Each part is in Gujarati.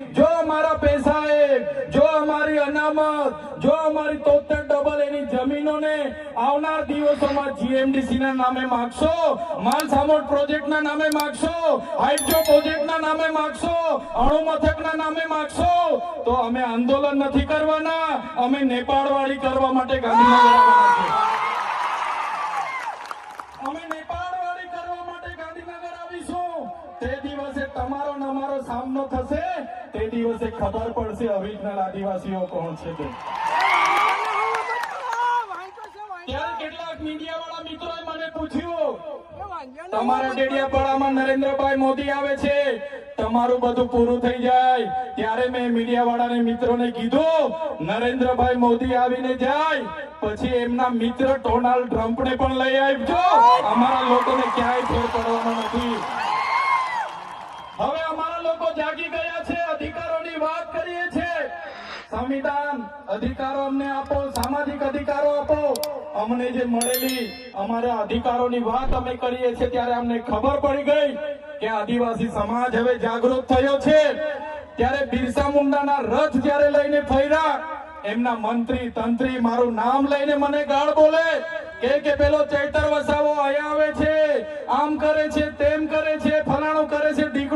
જો અમારા પૈસા એ, જો અમારી અનામત, જો અમારી તોતેર ડબલ એની જમીનોને આવનાર દિવસોમાં જીએમડીસી ના નામે માગશો માલસામોટ પ્રોજેક્ટ ના નામે માગશો, હાઇડ્રો પ્રોજેક્ટ ના નામે માગશો, અણુ મથક ના નામે માગશો, તો અમે આંદોલન નથી કરવાના, અમે નેપાળ વાળી કરવા માટે ગાંધીનગર તમારો ને સામનો થશે, તે દિવસે ખબર પડશે ઓરિજિનલ આદિવાસીઓ કોણ છે તે. નરેન્દ્રભાઈ મોદી તમારું બધું પૂરું થઈ જાય. ત્યારે મેં મીડિયા વાળાને મિત્રોને કીધું, નરેન્દ્રભાઈ મોદી આવીને જાય, પછી એમના મિત્ર ડોનાલ્ડ ટ્રમ્પને પણ લઈ આવજો. અમારા લોકોને ક્યાંય ફેર પડવાનો નથી. હવે અમારા લોકો જાગી ગયા છે, અધિકારોની વાત કરીએ છીએ સંવિધાન અધિકારો અમને આપો, સામાજિક અધિકારો આપો. અમને જે મળેલી અમારા અધિકારોની વાત અમે કરીએ છીએ ત્યારે અમને ખબર પડી ગઈ કે આદિવાસી સમાજ હવે જાગૃત થયો છે. ત્યારે બિરસા મુંડાના રથ જ્યારે લઈને ફર્યા, એમના મંત્રી, તંત્રી મારું નામ લઈને મને ગાળ બોલે કે કે પેલો ચૈતર વસાવો અહીંયા આવે છે, આમ કરે છે, તેમ કરે છે, ફલાણું કરે છે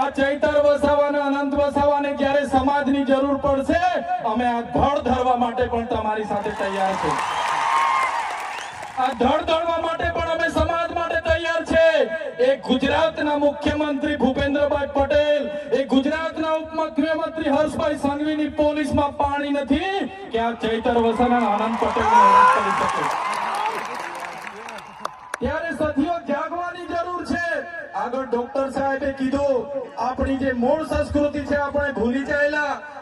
આ ચૈતર વસાવાના, અનંત વસાવાને જ્યારે સમાજની જરૂર પડશે? અમે આ ધડ ધરવા માટે પણ તમારી સાથે તૈયાર છે. આ ધડ ધરવા માટે પણ અમે સમાજ માટે તૈયાર છે. એ ગુજરાતના મુખ્યમંત્રી ભૂપેન્દ્રભાઈ પટેલ, એ ગુજરાતના ઉપમુખ્યમંત્રી હર્ષભાઈ સંઘવીની પોલીસમાં પાણી નથી કે આ ચૈતર વસાવા આનંદ પટેલને કરી શકે. ત્યારે સદીઓ છે આગળ ડોક્ટર સાહેબે કીધું આપણી જે મૂળ સંસ્કૃતિ છે આપણે ભૂલી જાયેલા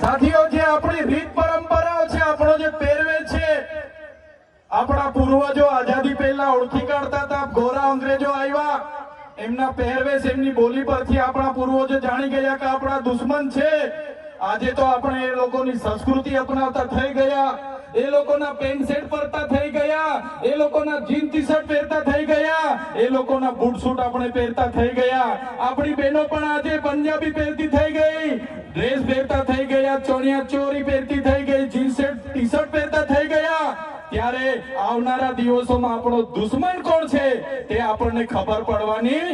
સાથીઓ, જે આપણી રીત પરંપરાઓ છે, આપણો જે પહેરવે છે, આપણા પૂર્વજો આઝાદી પહેલા ઓળખી કાઢતા હતા ગોરા અંગ્રેજો આવ્યા, એમના પહેરવેશ, એમની બોલી પરથી આપણા પૂર્વજો જાણી ગયા કે આપણા દુશ્મન છે. આજે તો આપણે એ લોકોની સંસ્કૃતિ અપનાવતા થઈ ગયા, એ લોકોના પેન્ટ શર્ટ પહેરતા થઈ ગયા, એ લોકોના જીન ટી શર્ટ પહેરતા થઈ ગયા. એ લોકોના બૂટ આપણે પહેરતા થઈ ગયા. આપણી બહેનો પણ આજે પંજાબી પહેરતી થઈ ગઈ. ડ્રેસ પહેરતા થઈ ગયા, ચણિયા ચોરી પહેરતી થઈ ગઈ, જીન્સ ટી શર્ટ પહેરતા થઈ ગયા. ત્યારે આવનારા દિવસોમાં આપણો દુશ્મન કોણ છે તે આપણને ખબર પડવાની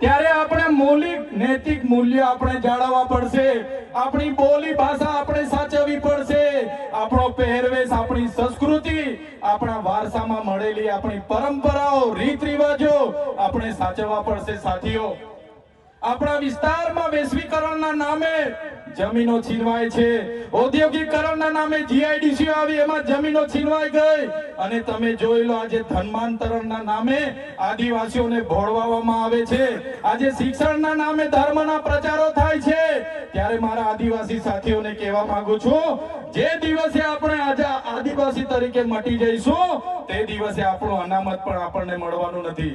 ત્યારે આપણે મૌલિક, નૈતિક મૂલ્ય આપણે જાળવવા પડશે. આપણી બોલી ભાષા આપણે સાચવવી પડશે. આપણો પહેરવેશ, આપણી સંસ્કૃતિ આપણા વારસામાં મળેલી આપણી પરંપરાઓ રીત રિવાજો આપણે સાચવવા પડશે સાથીઓ. આપણા વિસ્તારમાં વૈશ્વિકરણના નામે જમીનો છીનવાય છે. ઔદ્યોગિકરણના નામે જીઆઈડીસી આવી, એમાં જમીનો છીનવાઈ ગઈ. અને તમે જોઈ લો આજે ધર્માંતરણના નામે આદિવાસીઓને ભોળવામાં આવે છે. આજે શિક્ષણના નામે ધર્મના પ્રચારો થાય છે. ત્યારે મારા આદિવાસી સાથીઓને કહેવા માંગુ છું, જે દિવસે આપણે આજે આદિવાસી તરીકે મટી જઈશું, તે દિવસે આપણું અનામત પણ આપણને મળવાનું નથી.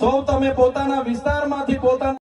સૌ તમે પોતાના વિસ્તારમાંથી પોતાના